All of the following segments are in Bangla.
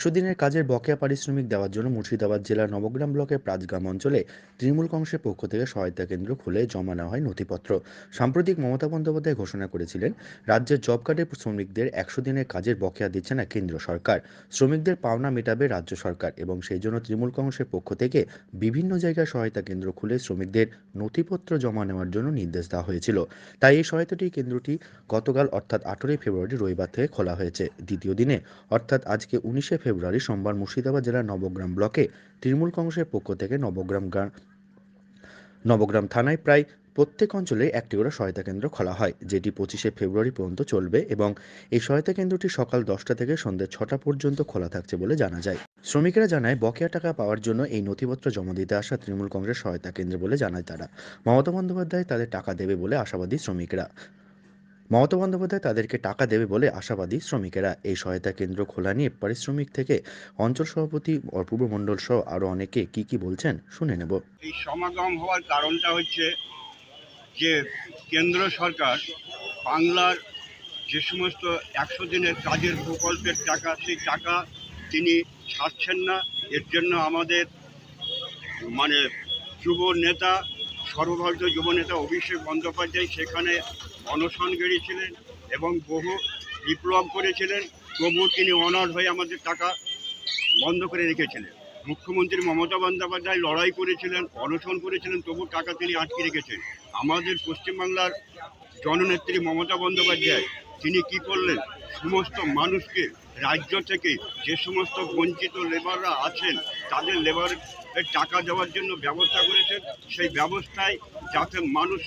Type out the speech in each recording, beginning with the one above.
একশো কাজের বকেয়া পারিশ্রমিক দেওয়ার জন্য মুর্শিদাবাদ জেলার নবগ্রাম ব্লকের প্রাজগ্রাম অঞ্চলে তৃণমূল কংগ্রেসের পক্ষ থেকে সহায়তা কেন্দ্র খুলে জমা নেওয়া হয় নথিপত্র। সাম্প্রতিক মমতা বন্দ্যোপাধ্যায় ঘোষণা করেছিলেন, রাজ্যের জব কার্ডের শ্রমিকদের একশো দিনের কাজের বকেয়া দিচ্ছে না কেন্দ্র সরকার। শ্রমিকদের পাওনা মেটাবে রাজ্য সরকার এবং সেই জন্য তৃণমূল কংগ্রেসের পক্ষ থেকে বিভিন্ন জায়গায় সহায়তা কেন্দ্র খুলে শ্রমিকদের নথিপত্র জমা নেওয়ার জন্য নির্দেশ দেওয়া হয়েছিল। তাই এই সহায়তাটি কেন্দ্রটি গতকাল অর্থাৎ আঠেরোই ফেব্রুয়ারি রবিবার থেকে খোলা হয়েছে। দ্বিতীয় দিনে, অর্থাৎ আজকে উনিশে সোমবার মুর্শিদাবাদ জেলার নবগ্রাম ব্লকে তৃণমূল কংগ্রেসের পক্ষ থেকে নবগ্রাম নবগ্রাম থানায় প্রায় প্রত্যেক অঞ্চলে একটি করে সহায়তা কেন্দ্র খোলা হয়, যেটি পঁচিশে ফেব্রুয়ারি পর্যন্ত চলবে এবং এই সহায়তা কেন্দ্রটি সকাল দশটা থেকে সন্ধ্যে ছটা পর্যন্ত খোলা থাকছে বলে জানা যায়। শ্রমিকেরা জানায়, বকেয়া টাকা পাওয়ার জন্য এই নথিপত্র জমা দিতে আসা তৃণমূল কংগ্রেস সহায়তা কেন্দ্র বলে জানায় তারা। মমতা বন্দ্যোপাধ্যায় তাদের টাকা দেবে বলে আশাবাদী শ্রমিকরা। মমতা বন্দ্যোপাধ্যায় তাদেরকে টাকা দেবে বলে আশাবাদী শ্রমিকেরা। এই সহায়তা কেন্দ্র খোলা নিয়ে পারিশ্রমিক থেকে অঞ্চল সভাপতি অপূর্ব মণ্ডল সহ আরও অনেকে কি কি বলছেন শুনে নেব। এই সমাগম হওয়ার কারণটা হচ্ছে যে কেন্দ্র সরকার বাংলার যে সমস্ত একশো দিনের কাজের প্রকল্পের টাকা, সেই টাকা তিনি ছাড়ছেন না। এর জন্য আমাদের মানে যুব নেতা সর্বভারতীয় যুব নেতা অভিষেক বন্দ্যোপাধ্যায় সেখানে অনশন গেড়েছিলেন এবং বহু বিপ্লব করেছিলেন। তবু তিনি অনার হয়ে আমাদের টাকা বন্ধ করে রেখেছিলেন। মুখ্যমন্ত্রী মমতা বন্দ্যোপাধ্যায় লড়াই করেছিলেন, অনশন করেছিলেন তবু টাকা তিনি আটকে রেখেছেন। আমাদের পশ্চিমবাংলার জননেত্রী মমতা বন্দ্যোপাধ্যায় তিনি কি করলেন? সমস্ত মানুষকে, রাজ্য থেকে যে সমস্ত বঞ্চিত লেবাররা আছেন, তাদের লেবার টাকা দেওয়ার জন্য ব্যবস্থা করেছেন। সেই ব্যবস্থায় যাতে মানুষ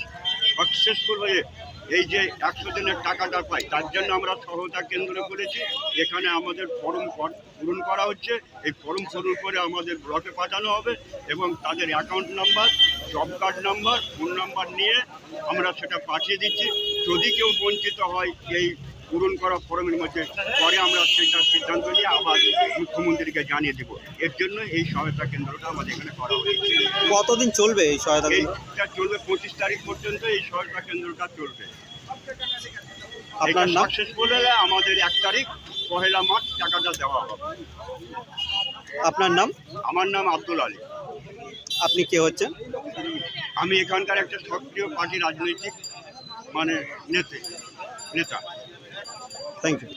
সাকসেসফুল হয়ে এই যে একশো দিনের টাকাটা পায়, তার জন্য আমরা সহায়তা কেন্দ্র করেছি। এখানে আমাদের ফর্ম পর- পূরণ করা হচ্ছে। এই ফর্ম পূরণ করে আমাদের ব্লকে পাঠানো হবে এবং তাদের account number job card number phone number নিয়ে আমরা সেটা পাঠিয়ে দিচ্ছি। যদি কেউ বঞ্চিত হয় এই পূরণ করা ফরমের মধ্যে পরে আমরা সেটা সিদ্ধান্ত নিয়ে আবার মুখ্যমন্ত্রীকে জানিয়ে দেব। এর জন্য এই সহায়তা কেন্দ্রটা আমাদের এখানে করা হয়েছে। কতদিন চলবে এই সহায়তা এইটা চলবে পঁচিশ তারিখ পর্যন্ত এই সহায়তা কেন্দ্রটা চলবে। আপনার নাম? হলে আমাদের এক তারিখ পহেলা মার্চ টাকাটা দেওয়া হবে। আপনার নাম? আমার নাম আব্দুল আলী। আপনি কে হচ্ছেন? আমি এখানকার একটা সক্রিয় পার্টি রাজনৈতিক মানে নেতে নেতা। Thank you